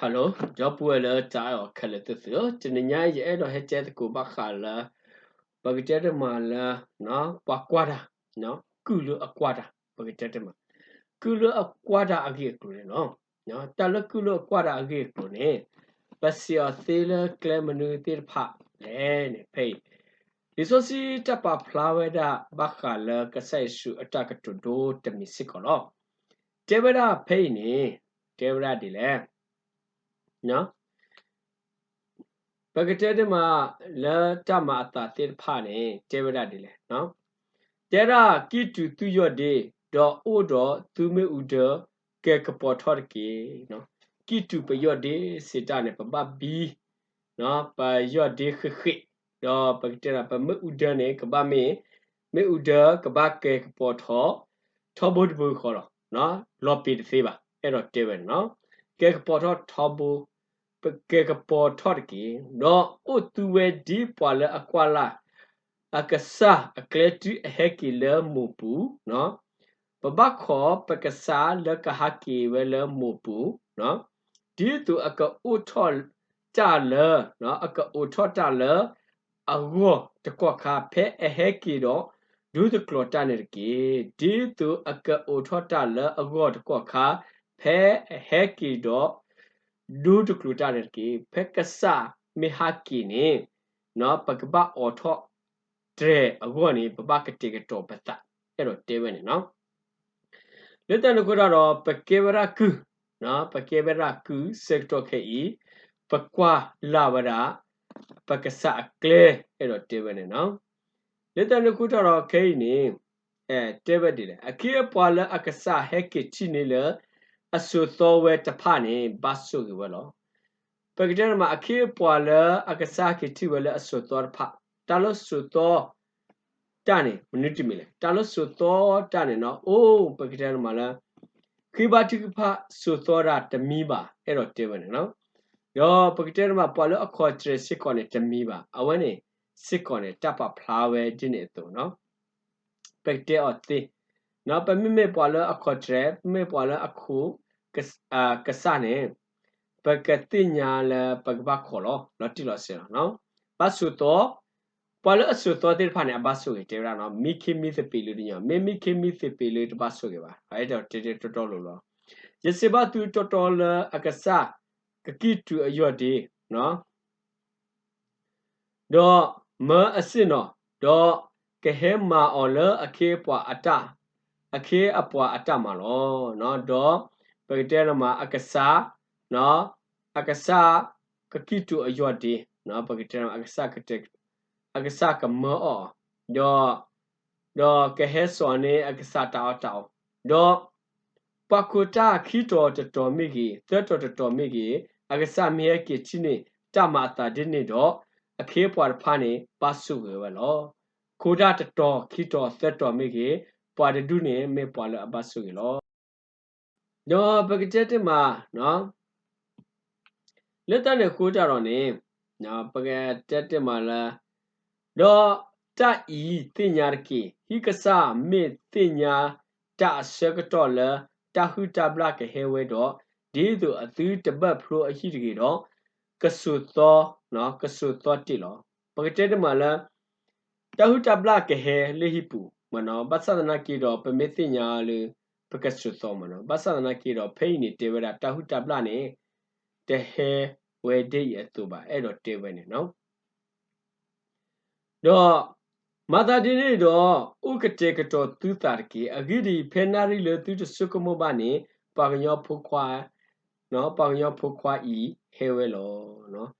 Hallo, job wala tayo kalatu syo. Tininya ye no hechet ko bakhala. Bagitete mala no pakwada no kulu akwada bagitete ma. Kulu akwada agi kule no. No tala kulu akwada agi kule. Basya thela klemanu tir pha le ne pei. ဒီဆိုစီတပဖလာဝဒဘခါလကဆိုင်စု အတကတူဒိုတမီစစ်ကောလောတေဝရဖိနေတေဝရဒီလေနော်ပကတဲ့တမလာတမအတာတေဖာနေတေဝရဒီလေနော်တေရာကိတူသူယော့ဒီဒေါ်အိုဒေါ်သူမေဥဒကဲကပေါ်ထော်ကေနော်ကိတူပယော့ဒီစစ်တနေပပဘီနော်ပယော့ဒီခခိတော့ပကတရာပမဥဒနေကဘာမေမေဥဒကဘာကေကပေါ်ထောထောဘုဒ္ဘူခေါ်တော့နော်လော်ပီတသေးပါအဲ့တော့တေဝဲနော်ကေကပေါ်ထောထောဘူ ပကေကပေါ်ထော့ကေတော့ဥတူဝဲဒီပွာလအကွာလာအကဆာအကလက်တီအဟက်ကီလမူပူနော်ပပခောပကဆာလကဟကီဝဲလမူပူနော်ဒီတူအကဥထော့ကြလနော်အကဥထော့ကြလအဂောတကောခါဖဲအဟက်ကီတော့ဒုတကလောတနရကေဒီတူအကအိုထော့တလအဂောတကောခါဖဲအဟက်ကီတော့ ဒုတကလောတနရကေဖဲကဆာမေဟာကီနေနော်ပကပအောထော့ဒရဲအဂောနေပပကတိကတော့ပတအဲ့တော့တဲဝဲနေနော်လက်တန်ကိုတော့ပကေဝရကုနော်ပကေဝရကုစက်တော့ခေဤပကွာလာဝရာပကဆာကလေအဲ့တော့တေဘနေနော်လက်တနကုတော်ခဲနေအဲတေဘဒီလေအခေပွာလအကဆာဟက်ကချိနေလ အဆူသောဝဲတဖနေဘတ်ဆုကဝလောပကတဲ့မှာအခေပွာလအကဆာကတိဝဲလအဆူသောဖတလဆူသောတနေမနစ်တမီလေတလဆူသောတနေနော်အိုးပကတဲ့မှာလားခိဘတိကဖဆူသောရတမီပါအဲ့တော့တေဘနေနော်ယောပကတဲ့မှာပေါ်လို့အခေါ်ချရစစ်ကောနဲ့တမီပါအဝဲနေစစ်ကောနဲ့တပ်ပဖလာဝဲဒီနေသူနော်ပကတဲ့အတိ နော်ပမိမေပေါ်လို့အခေါ်ချရပမိပေါ်လို့အခုကအာကဆနေပကတိညာလပကဘခေါ်လို့လော်တီလော်စရနော်ဘတ်ဆုတော့ပေါ်လို့အဆုတော့တိဖာနေဘတ်ဆုကေရနော်မိခိမိသပီလူညမေမိခိမိသပီလူတဘတ်ဆုကေပါအဲ့တော့တေတေတော်တော်လို့လောယစဘတူတော်တော်လအကဆာကကိတူအယော့ဒီနော်တော့မအစစ်နော်တော့ကဟဲမာအော်လအခေပွာအတ အခေအပွာအတမလောနော်တော့ပကတဲရမှာအကဆာနော်အကဆာကကိတူအယော့ဒီနော်ပကတဲရမှာအကဆာကတက်အကဆာကမောတော့တော့ကဟဲစောနေအကဆာတောက်တောက်တော့ပကုတာခိတော်တော်မိကြီးသက်တော်တော်မိကြီးအကဆာမြေကေချိနေတမတာဒီနေတော့အခေပွားဖာနေပါစုဝဲလောခိုဒါတတော်ခိတော်သက်တော်မိကြီး ပွားဒုနေမေပွားလအဘစုကြီးလောတော့ပကချက်တမှာနော်လက်တနဲ့ခိုးကြတော့နေနော်ပကချက်တမှာလားတော့တဤတင်ညာကေဟိကဆာမေတင်ညာတဆကတော့လားတဟုတဘလကဟေဝဲတော့ဒီသူအသူတပတ်ဖရိုအရှိတကေတော့ကဆုသောနော်ကဆုသောတိလောပကတဲ့တမလာတဟုတဘလကဟေလေဟိပူ မနောဘသဒနာကေတော့ပမေသိညာလေပကဆုသောမနောဘသဒနာကေတော့ဖိနေတေဝရတဟုတဘလနေတဟေဝေဒိယတုပါအဲ့တော့တေဝနေနော်တော့မတာဒီနေတော့ဥကတေကတော်သူတာကေအဂိဒီဖေနာရီလေသူတဆုကမောဘာနေပါကညောဖုခွာနော်ပါကညောဖုခွာဤဟဲဝဲလောနော်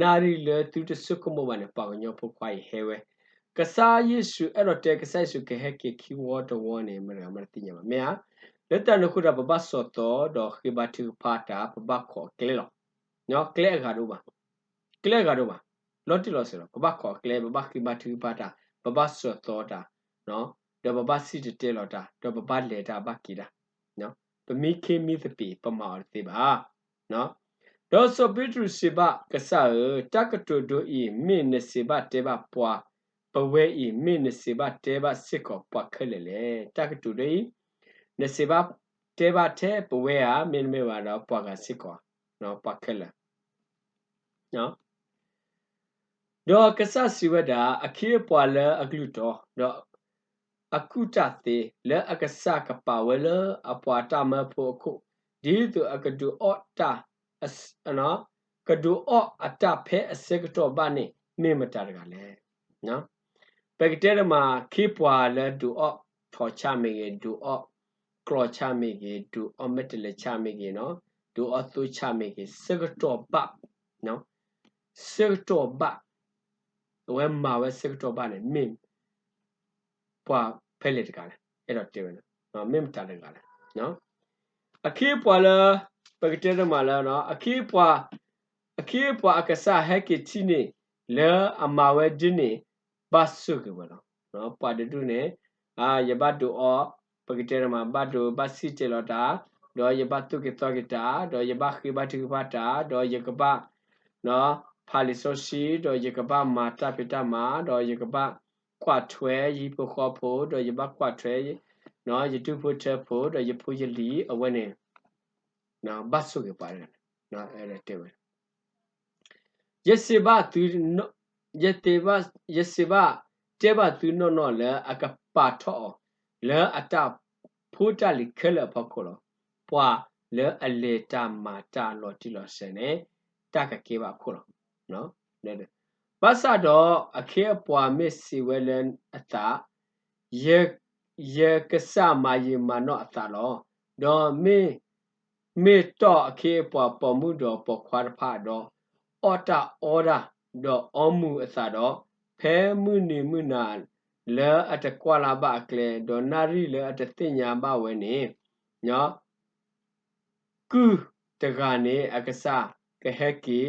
နာရီလေသူတဆုကမောဘာနေပါကညောဖုခွာဤဟဲဝဲ ကစားယေရှုအဲ့တော့တဲကဆိုင်စုကဟက်ကခီဝတ်ဝနေမရမတိညမမြာလက်တနခုရပပစောတော်တော့ခိဘတူဖာတာပပခောကလေလောနော်ကလေခါတို့ပါကလေခါတို့ပါလော်တီလော်ဆိုတော့ပပခောကလေပပခိဘတူဖာတာပပစောတော်တာနော်တော့ပပစီတေလော်တာတော့ပပလေတာဘကီတာနော်ပမိခေမိသပိပမာတိပါနော်ဒေါ်ဆိုပိတရုစေဘကဆာတကတုဒိုဤမိနစေဘတေဘပွာ ပဝဲဤမိနစေဘတေဘစစ်ကောပွားခလေလေတကတုဒိနစေဘတေဘတေပဝဲဟာမင်းမေဝါတော့ပွားကစစ်ကောနော်ပခက်လာနော်တော့ကဆစီဝဒအခေပွာလအကလူတော့တော့အခုတသေးလဲအကဆကပါဝဲလအပွားတမဖို့ခုဒီသူအကဒူအော့တာအနော်ကဒူအော့အတဖဲအစကတော့ဘာနေမေမတာကလည်းနော် ပက်ကတဲမှာခေပွာလဲဒူအော့ထော်ချမေဒူအော့ကလောချမေဒူအော့မက်တလချမေနော်ဒူအော့သူချမေစကတော့ဘာနော်စကတော့ဘာဝဲမှာဝဲစကတော့ဘာနေမင်းပွာဖဲလက်တကလည်းအဲ့တော့တေနော်နော်မင်းတာတကလည်းနော်အခေပွာလာပကတဲမှာလာနော်အခေပွာအခေပွာအကစားဟက်ကချီနေလဲအမဝဲဒင်းနေ ဘတ်ဆုကဘနော်နော်ပွာတတူနေအာယဘတ်တူအောပကတဲမှာဘတ်တူဘတ်စီချေလောတာတော့ယဘတ်တုကေတောကေတာတော့ယဘခိဘတ်တိကပါတာတော့ယကပနော်ဖာလီဆိုစီတော့ယကပမာတာပိတမာတော့ယကပကွာထွဲရီဖို့ခေါ်ဖို့တော့ယဘကွာထွဲနော်ယတုဖို့ချက်ဖို့တော့ယဖို့ယလီအဝဲနေနော်ဘတ်ဆုကေပါတယ်နော်အဲ့ဒါတဲ့ဝဲယစေဘသူ ယတေဘယစေဘတေဘသူနော်နော်လေအကပါထောလေအတဖိုးတလီခဲလဖခေါ်လို့ပွာလေအလေတာမာတာလော်တီလော်ဆန်နေတကကေပါခေါ်လို့နော်တဲ့ဘာသာတော့အခေပွာမစ်စီဝဲလန်အတာယေယေကဆာမာယီမနောအတာလောတော့မေမေတော့အခေပွာပေါ်မှုတော့ပေါ်ခွာဖာတော့အော်တာအော်ဒါ တော့အမှုအစာတော့ဖဲမှုနေမှုနာလဲအတကွာလာပါကလေဒေါ်နာရီလဲအတသိညာပါဝဲနေညောကူတကနေအကစားကဟက်ကီ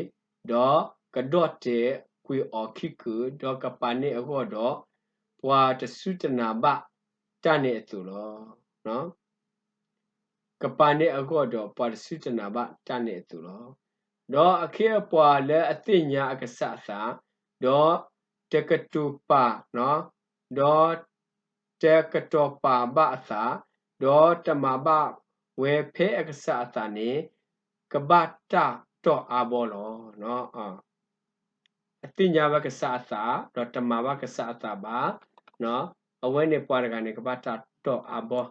ဒေါ်ကဒေါတ်တေကွေအော်ခိကူဒေါ်ကပနေအခေါ်တော့ပွာတဆုတနာဘတနေအတူလောနော်ကပနေအခေါ်တော့ပွာတဆုတနာဘတနေအတူလော တော့အခေပွာလဲအသိညာအကဆာသာတော့တကတူပါနော်တော့တကတောပါဘအသာတော့တမဘဝေဖဲအကဆာသာနေကပတတော့အဘောလောနော်အာအတိညာဘကဆာသာတော့တမဘကဆာသာပါနော်အဝဲနေပွားရကနေကပတတော့အဘော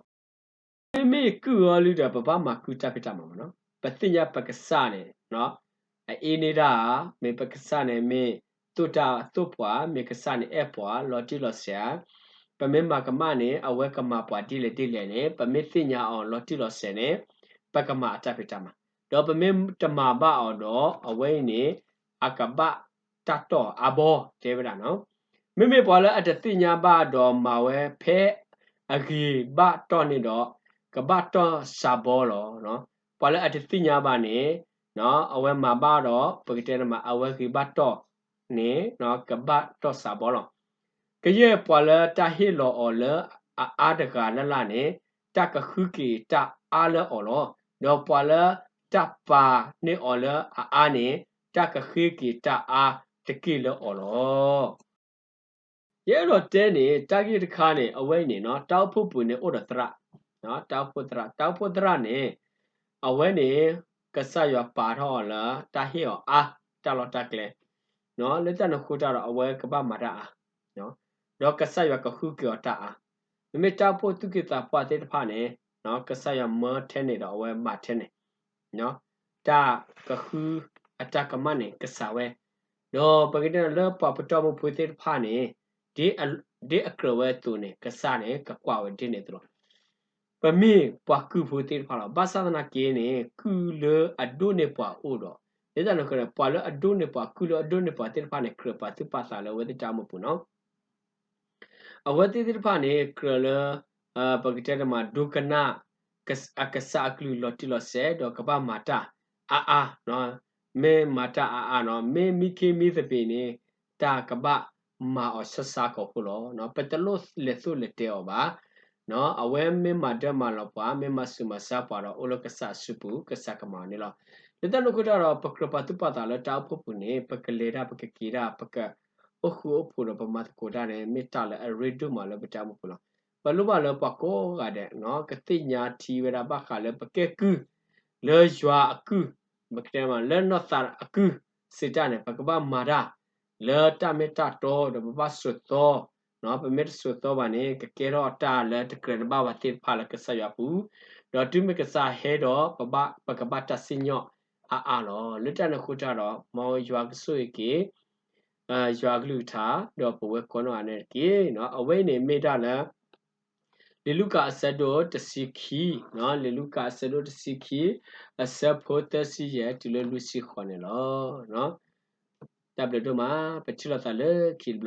မိမိကူရောလူတာပပမှာကူတက်ပြတာမှာနော်ပတိညာပကဆာနေနော် အေးနေတာမေပကဆာနေမေတုတာတုပွားမေကဆာနေအပွားလော်တီလော်ဆရာပမေမကမနေအဝဲကမပွားတိလေတိလေနေပမေသိညာအောင်လော်တီလော်ဆယ်နေပကမအတပိတမတော့ပမေတမဘအောင်တော့အဝဲနေအကပတတော်အဘောတေဗရာနော်မိမိပွားလဲအတသိညာဘတော့မဝဲဖဲအဂီဘတော်နေတော့ကဘတော်စာဘောလောနော်ပွားလဲအတသိညာဘနေ နော်အဝဲမှာပါတော့ပကတဲ့မှာအဝဲကိဘတ်တော့နေနော်ကဘတ်တော့စာဘောလောကရဲ့ပွာလာတဟီလောအော်လအာဒကလလနေတကခုကီတအားလောအော်လောတော့ပွာလာတပါနေအော်လအာနေတကခိကီတအားတကိလောအော်လောရဲ့တော့တဲနေတာဂိတခါနေအဝဲနေနော်တောက်ဖို့ပူနေဩဒတရနော်တောက်ဖို့တရတောက်ဖို့တရနေအဝဲနေ ကဆရပါတော့လာတဟီယောအာတလောတကလေနော်လက်တနခုတာတော့အဝဲကပမာတာနော်တော့ကဆရကခုကျော်တာမမေတာဖို့သူကတာပွားတဲ့ဖာနေနော်ကဆရမထဲနေတော့အဝဲမထဲနေနော်တာကခုအတကမနေကဆဝဲတော့ပကတဲ့လောပပတော်မဖွေတဲ့ဖာနေဒီဒီအကရဝဲသူနေကဆနေကကွာဝဲတင်းနေတော့ပ မေပွားကူဖို့တေဖာလာဘာသာနာကေနေကူလအဒုနေပွားအိုတော့ဒါကြောင့်လည်းပွားလအဒုနေပွားကူလအဒုနေပွားတေဖာနေခရပါသူပါစာလဝဲတဲ့တာမပူနော်အဝဲတေတေဖာနေခရလအပကတဲ့မှာဒုကနာကစအကစားကလူလော်တီလော်ဆဲတော့ကပမာတာအာအာနော်မေမာတာအာအာနော်မေမိခေမိသပေနေတာကပမာအဆဆာကိုဖလောနော်ပတလို့လက်ဆုလက်တဲောပါ နော်အဝဲမင်းမတက်မလောပွားမင်းမဆုမစားပွားတော့အိုလကဆာစုပူကဆာကမာနေလောလက်တနကုတော့ပကရပတုပတာလတောက်ဖို့ပူနေပကလေရာပကကီရာပကအခုအဖို့တော့ပမတ်ကိုဒါနေမီတာလေရေဒူမလပတာမပလောဘလူမလပကောကတဲ့နော်ကတိညာတီဝရပခါလေပကကူလေရွာအကူမကတဲမှာလဲနော့တာအကူစေတနဲ့ပကပမာဒလဲတမေတတော်ဒဘဘဆွတ်တော် နော်ပမေတဆွတ်တော်ပါနေကကဲတော့တာလဲတကရဘဝတိဖာလကဆရပူတော့တုမကစားဟဲတော့ပပပကပတစညော့အာအာလောလွတ်တနခုကြတော့မောရွာကဆွေကေအာရွာကလူသာတော့ပဝဲကောနော်အနေကေနော်အဝိနေမေတလဲလေလူကာဆက်တော့တစီခီနော်လေလူကာဆက်တော့တစီခီအဆက်ဖို့တစီရဲ့ဒီလိုလူစီခေါ်နေလောနော်တပ်လို့တော့မှာပချလတလေခိဘလာ